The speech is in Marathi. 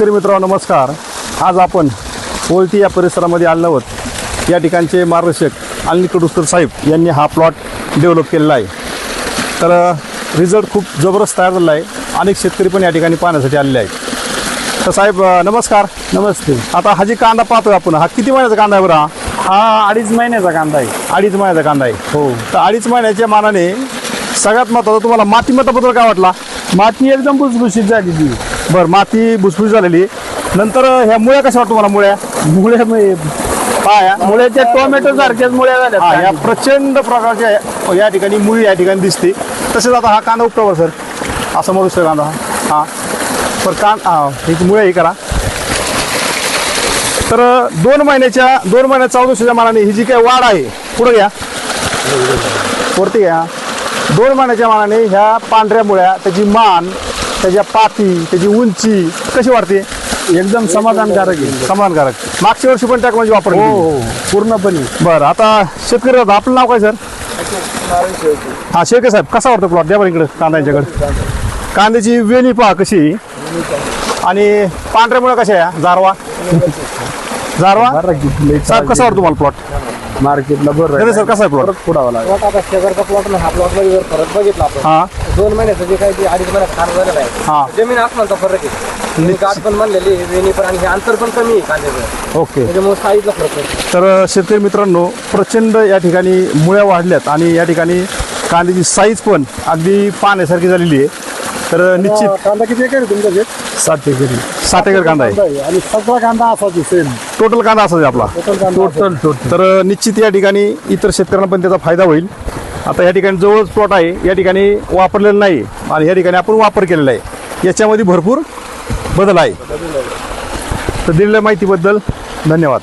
शेतकरी मित्रांनो नमस्कार. आज आपण ओळटी या परिसरामध्ये आलो आहोत. या ठिकाणचे मार्गदर्शक अनिल कडुस्कर साहेब यांनी हा प्लॉट डेव्हलप केलेला आहे. तर रिझल्ट खूप जबरदस्त तयार झालेला आहे. अनेक शेतकरी पण या ठिकाणी पाहण्यासाठी आलेले आहेत. तर साहेब नमस्कार. नमस्ते. आता हा जी कांदा पाहतोय आपण हा किती महिन्याचा कांदा आहे बरं हा? हा अडीच महिन्याचा कांदा आहे. अडीच महिन्याचा कांदा आहे. हो. तर अडीच महिन्याच्या मानाने सगळ्यात महत्त्वाचं तुम्हाला मातीमताबद्दल काय वाटला? माती एकदम भुसभुशीत झाली ती बरं माती भुसभुस झालेली. नंतर ह्या मुळ्या कशा वाटतं तुम्हाला मुळ्या? मुळे म्हणजे पाया? मुळ्याच्या टोमॅटो सारख्याच मुळ्या हा झाल्या या प्रचंड प्रकारच्या या ठिकाणी मुळी या ठिकाणी दिसते. तसेच आता हा कांदा उपटावर सर. असं म्हणू शकतो कांदा. हा. हा कान हा ही मुळे हे करा. तर दोन महिन्याच्या दोन महिन्या चौदशेच्या मानाने ही जी काही वाढ आहे पुढे घ्या. वरती घ्या. दोन महिन्याच्या मानाने ह्या पांढऱ्या मुळ्या त्याची मान त्याच्या पाती त्याची उंची कशी वाढते? एकदम समाधानकारक आहे. समाधानकारक. मागच्या वर्षी पण टेक्नॉलॉजी वापरली हो. हो पूर्णपणे. बरं आता शेतकरी आपलं नाव काय सर? हा शेळके साहेब कसा वाटतो प्लॉट द्या बरं इकडे कांद्याच्याकडे. कांद्याची वेणी पहा कशी. आणि पांढऱ्यामुळे कशा आहे जारवा? जारवा. साहेब कसा वाटतो तुम्हाला प्लॉट मार्केटला बरं नाही सर कसा आहे प्लॉट पुढावं लागेल. प्लॉट आता शेजारचा प्लॉट हा प्लॉटमध्ये जर फरक बघितला आपण हा. दोन महिन्याचं जे काही ते अडीच महिन्यात खार झालेला हा. आहे जमीन आसमानचा फरक आहे. आणि गाठ पण बनलेली आहे वेणी पण आणि हे अंतर पण कमी आहे कांद्याचं. ओके. त्याच्यामुळे साईजला फरक आहे. तर शेतकरी मित्रांनो प्रचंड या ठिकाणी मुळ्या वाढल्यात आणि या ठिकाणी कांद्याची साईज पण अगदी पाहण्यासारखी झालेली आहे. तर निश्चित. कांदा किती एकर आहे तुमच्या शेत? सात एकरी साठ एकर कांदा आहे. आणि सगळा कांदा असाच सेम टोटल कांदा असाच आहे आपला. टोटल टोटल तर निश्चित या ठिकाणी इतर शेतकऱ्यांना पण त्याचा फायदा होईल. आता या ठिकाणी जवळच प्लॉट आहे. या ठिकाणी वापरलेलं नाही आणि या ठिकाणी आपण वापर केलेला आहे. याच्यामध्ये भरपूर बदल आहे. तर दिलेल्या माहितीबद्दल धन्यवाद.